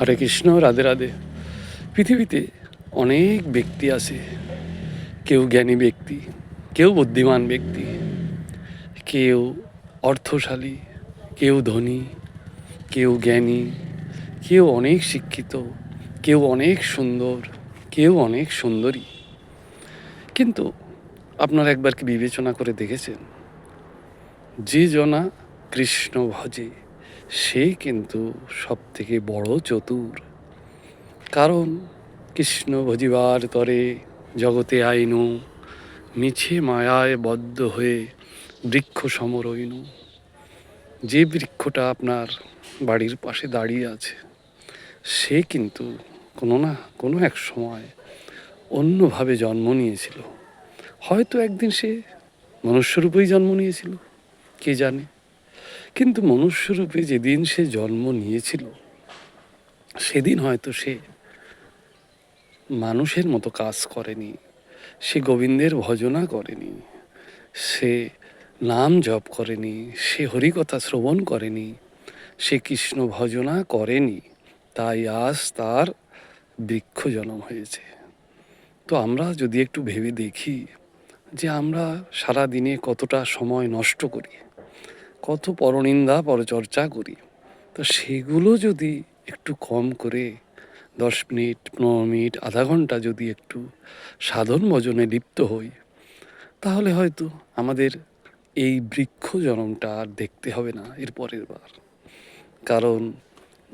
হরে কৃষ্ণ, রাধে রাধে। পৃথিবীতে অনেক ব্যক্তি আছে। কেউ জ্ঞানী ব্যক্তি, কেউ বুদ্ধিমান ব্যক্তি, কেউ অর্থশালী, কেউ ধনী, কেউ জ্ঞানী, কেউ অনেক শিক্ষিত, কেউ অনেক সুন্দর, কেউ অনেক সুন্দরী। কিন্তু আপনারা একবার কি বিবেচনা করে দেখেছেন? যে জনা কৃষ্ণ ভজে। সে কিন্তু সব থেকে বড় চতুর। কারণ কৃষ্ণ ভজিবার তরে জগতে আইনু, মিছে মায়ায় বদ্ধ হয়ে বৃক্ষ সমরইনু। যে বৃক্ষটা আপনার বাড়ির পাশে দাঁড়িয়ে আছে, সে কিন্তু কোনো না কোনো এক সময় অন্যভাবে জন্ম নিয়েছিল। হয়তো একদিন সে মনুষ্যরূপেই জন্ম নিয়েছিল, কে জানে? কিন্তু মনুষ্যরূপে যেদিন সে জন্ম নিয়েছিল, সেদিন হয়তো সে মানুষের মতো কাজ করেনি, সে গোবিন্দের ভজনা করেনি, সে নাম জপ করেনি, সে হরিকথা শ্রবণ করেনি, সে কৃষ্ণ ভজনা করেনি, তাই আজ তার বৃক্ষ জন্ম হয়েছে। তো আমরা যদি একটু ভেবে দেখি যে আমরা সারা দিনে কতটা সময় নষ্ট করি। কত পরনিন্দা, পরচর্চা করি। তো সেগুলো যদি একটু কম করে, দশ মিনিট, পনেরো মিনিট, আধা ঘণ্টা যদি একটু সাধন ভজনে লিপ্ত হই, তাহলে হয়তো আমাদের এই বৃক্ষ জনমটা আর দেখতে হবে না এর পরের বার। কারণ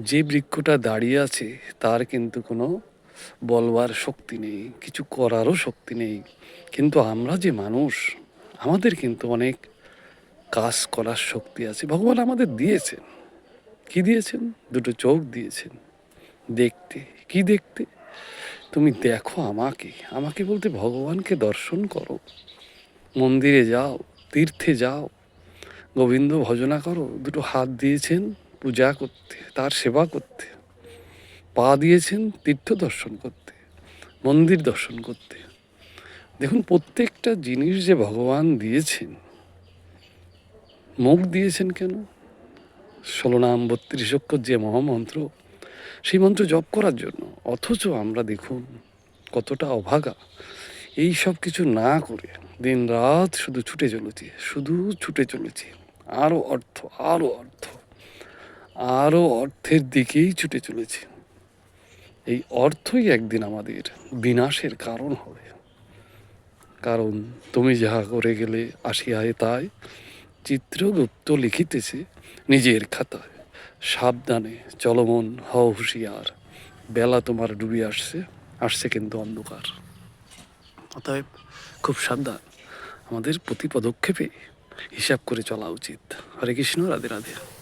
যে বৃক্ষটা দাঁড়িয়ে আছে, তার কিন্তু কোনো বলবার শক্তি নেই, কিছু করারও শক্তি নেই। কিন্তু আমরা যে মানুষ, আমাদের কিন্তু অনেক কাজ করার শক্তি আছে। ভগবান আমাদের দিয়েছেন। কি দিয়েছেন? দুটো চোখ দিয়েছেন। দেখতে। কি দেখতে? তুমি দেখো আমাকে। আমাকে বলতে ভগবানকে দর্শন করো। মন্দিরে যাও, তীর্থে যাও। গোবিন্দ ভজনা করো। দুটো হাত দিয়েছেন পূজা করতে, তার সেবা করতে। পা দিয়েছেন তীর্থ দর্শন করতে, মন্দির দর্শন করতে। দেখুন, প্রত্যেকটা জিনিস যে ভগবান দিয়েছেন মুখ দিয়েছেন কেন? ষোলো নাম বত্রিশ অক্ষর যে মহামন্ত্র, সেই মন্ত্র জপ করার জন্য। অথচ আমরা দেখুন কতটা অভাগা। এই সব কিছু না করে দিন রাত শুধু ছুটে চলেছি, শুধু ছুটে চলেছি। আরও অর্থ আরও অর্থ আরও অর্থের দিকেই ছুটে চলেছি। এই অর্থই একদিন আমাদের বিনাশের কারণ হবে। কারণ তুমি যাহা করে গেলে আসিয়ায় তাই। চিত্রগুপ্ত লিখিতেছে নিজের খাতায়। সাবধানে, চলমন, হও হুঁশিয়ার। বেলা তোমার ডুবি আসছে আসছে কিন্তু অন্ধকার। অতএব খুব সাবধান। আমাদের প্রতি পদক্ষেপে হিসাব করে চলা উচিত। হরে কৃষ্ণ, রাধে রাধে।